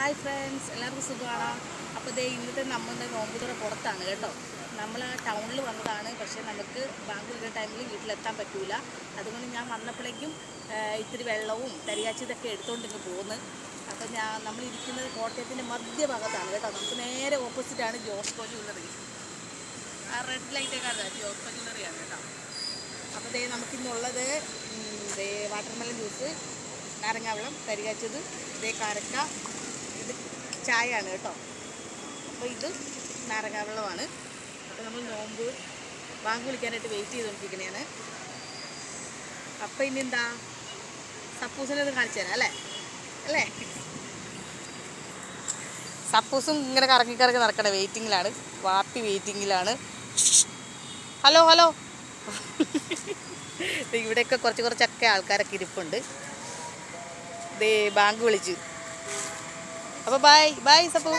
Hi friends എല്ലാവർക്കും സുഖമാണോ? അപ്പോൾ ദേ ഇന്നത്തെ നമ്മുടെ നോമ്പുതുറ പുറത്താണ് കേട്ടോ. നമ്മൾ ടൗണിൽ വന്നതാണ്. പക്ഷേ നമുക്ക് ബാങ്ക് വിടുന്ന ടൈമിൽ വീട്ടിലെത്താൻ പറ്റൂല. അതുകൊണ്ട് ഞാൻ വന്നപ്പോഴേക്കും ഇത്തിരി വെള്ളവും തരികാച്ചി ഇതൊക്കെ എടുത്തുകൊണ്ട് പോകുന്നു അപ്പോൾ ഞാൻ നമ്മൾ ഇരിക്കുന്നത് കോട്ടയത്തിന്റെ മധ്യഭാഗത്താണ് കേട്ടോ. നമുക്ക് നേരെ ഓപ്പോസിറ്റാണ് ജോസ്കോ ജ്വല്ലറി ആ റെഡ് ലൈറ്റൊക്കെ ജോസ് ജോസ്കോ ജ്വല്ലറിയാണ് കേട്ടോ. അപ്പോൾ ദേ നമുക്കിന്നുള്ളത് ദേ വാട്ടർമെലൺ ജ്യൂസ് നാരങ്ങാവെള്ളം കരികാച്ചത് ദേ കാരക്ക ചായയാണ് കേട്ടോ. അപ്പോൾ ഇത് നാരങ്ങാവെള്ളമാണ്. അപ്പോൾ നമ്മൾ നോമ്പ് ബാങ്ക് വിളിക്കാനായിട്ട് വെയിറ്റ് ചെയ്തുകൊണ്ടിരിക്കണേണ് അപ്പോൾ ഇനി എന്താ? സപ്പൂസിനെ ഒന്ന് കാണിച്ചു തരാം അല്ലേ? അല്ലേ? സപ്പൂസും ഇങ്ങനെ കറങ്ങി കറങ്ങി നടക്കണേ വെയിറ്റിങ്ങിലാണ് വാപ്പി വെയിറ്റിങ്ങിലാണ് ഹലോ ഹലോ. ഇവിടെയൊക്കെ കുറച്ച് കുറച്ചൊക്കെ ആൾക്കാരൊക്കെ ഇരിപ്പുണ്ട്. ദേ ബാങ്ക് വിളിച്ചു. അപ്പോൾ ബൈ ബൈ സപ്പു